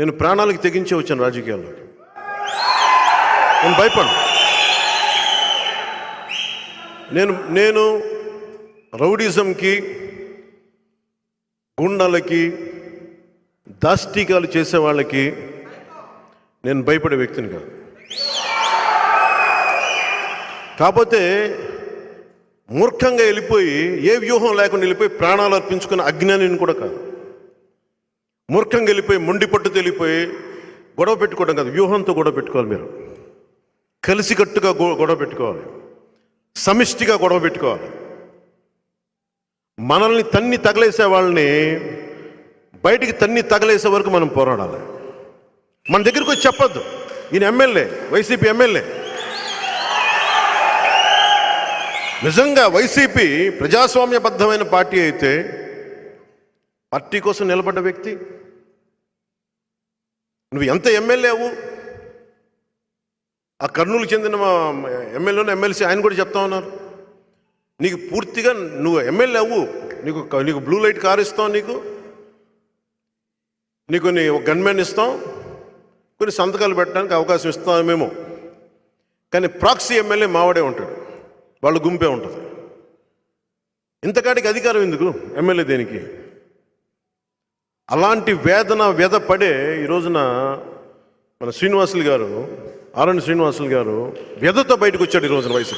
నేను ప్రాణాలకు తెగించే వచ్చాను రాజకీయాల్లో. నేను భయపడను. నేను నేను రౌడిజంకి గుండాలకి దాష్టికాలు చేసే వాళ్ళకి నేను భయపడే వ్యక్తిని కాదు. కాకపోతే మూర్ఖంగా వెళ్ళిపోయి ఏ వ్యూహం లేకుండా వెళ్ళిపోయి ప్రాణాలు అర్పించుకున్న అజ్ఞానిని కూడా కాదు. మూర్ఖంగా వెళ్ళిపోయి మొండి పట్టు తెలిపోయి గొడవ పెట్టుకోవడం కాదు వ్యూహంతో గొడవ పెట్టుకోవాలి మీరు. కలిసికట్టుగా గొ- గొడవ పెట్టుకోవాలి. సమిష్టిగా గొడవ పెట్టుకోవాలి. మనల్ని తన్ని తగలేసే వాళ్ళని బయటికి తన్ని తగలేసే వరకు మనం పోరాడాలి. మన దగ్గరికి వచ్చి చెప్పొద్దు. ఈయన ఎమ్మెల్యే వైసీపీ ఎమ్మెల్యే. నిజంగా వైసీపీ ప్రజాస్వామ్యబద్ధమైన పార్టీ అయితే పార్టీ కోసం నిలబడ్డ వ్యక్తి నువ్వు ఎంత ఎమ్మెల్యేవు ఆ కర్నూలు చెందిన మా ఎమ్మెల్యేను ఎమ్మెల్సీ ఆయన కూడా చెప్తా ఉన్నారు. నీకు పూర్తిగా నువ్వు ఎమ్మెల్యే అవ్వు. నీకు నీకు బ్లూ లైట్ కార్ ఇస్తాం నీకు. నీకు నీ గన్మెన్ ఇస్తాం. కొన్ని సంతకాలు పెట్టడానికి అవకాశం ఇస్తామేమో కానీ ప్రాక్సీ ఎమ్మెల్యే మావాడే ఉంటాడు. వాళ్ళ గుంపే ఉంటుంది. ఇంతకాడికి అధికారం ఎందుకు ఎమ్మెల్యే దేనికి? అలాంటి వేదన వ్యధ పడే ఈ రోజున మన శ్రీనివాసులు గారు ఆరణి శ్రీనివాసులు గారు వ్యధతో బయటకు వచ్చాడు ఈ రోజున వయసు